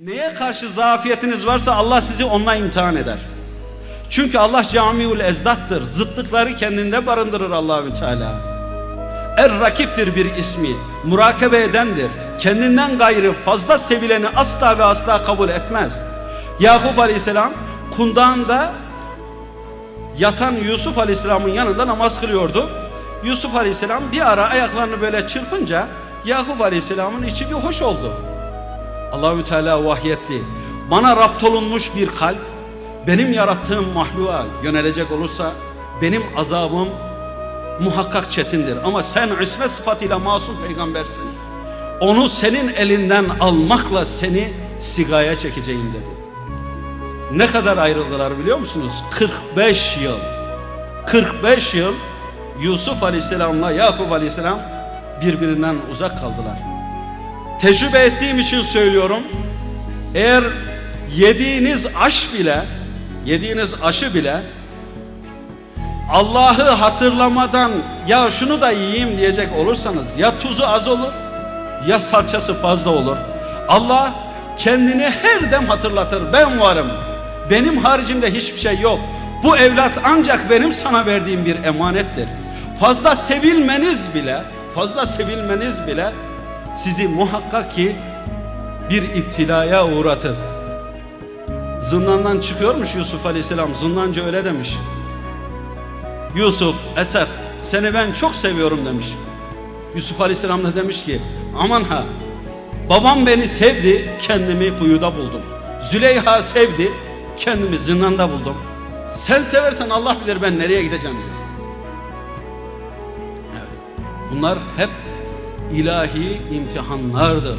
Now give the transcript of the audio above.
Neye karşı zafiyetiniz varsa Allah sizi onunla imtihan eder. Çünkü Allah camiul ezdattır. Zıtlıkları kendinde barındırır Allahü Teala. Er rakiptir bir ismi, murakabe edendir. Kendinden gayrı fazla sevileni asla ve asla kabul etmez. Yakup Aleyhisselam kundağında yatan Yusuf Aleyhisselam'ın yanında namaz kılıyordu. Yusuf Aleyhisselam bir ara ayaklarını böyle çırpınca Yakup Aleyhisselam'ın içi bir hoş oldu. Allahü Teala vahyetti. Bana rapt olunmuş bir kalp benim yarattığım mahluğa yönelecek olursa benim azabım muhakkak çetindir. Ama sen isme sıfatıyla masum peygambersin. Onu senin elinden almakla seni sigaya çekeceğim dedi. Ne kadar ayrıldılar biliyor musunuz? 45 yıl. 45 yıl Yusuf Aleyhisselam'la Yakup Aleyhisselam birbirinden uzak kaldılar. Tecrübe ettiğim için söylüyorum. Eğer yediğiniz aş bile, yediğiniz aşı bile Allah'ı hatırlamadan ya şunu da yiyeyim diyecek olursanız ya tuzu az olur ya salçası fazla olur. Allah kendini her dem hatırlatır. Ben varım. Benim haricimde hiçbir şey yok. Bu evlat ancak benim sana verdiğim bir emanettir. Fazla sevilmeniz bile, fazla sevilmeniz bile sizi muhakkak ki bir iptilaya uğratır. Zindandan çıkıyormuş Yusuf Aleyhisselam. Zindancı öyle demiş. Yusuf, Esef seni ben çok seviyorum demiş. Yusuf Aleyhisselam da demiş ki aman ha babam beni sevdi kendimi kuyuda buldum. Züleyha sevdi kendimi zindanda buldum. Sen seversen Allah bilir ben nereye gideceğim diyor. Evet. Bunlar hep ilahi imtihanlardır.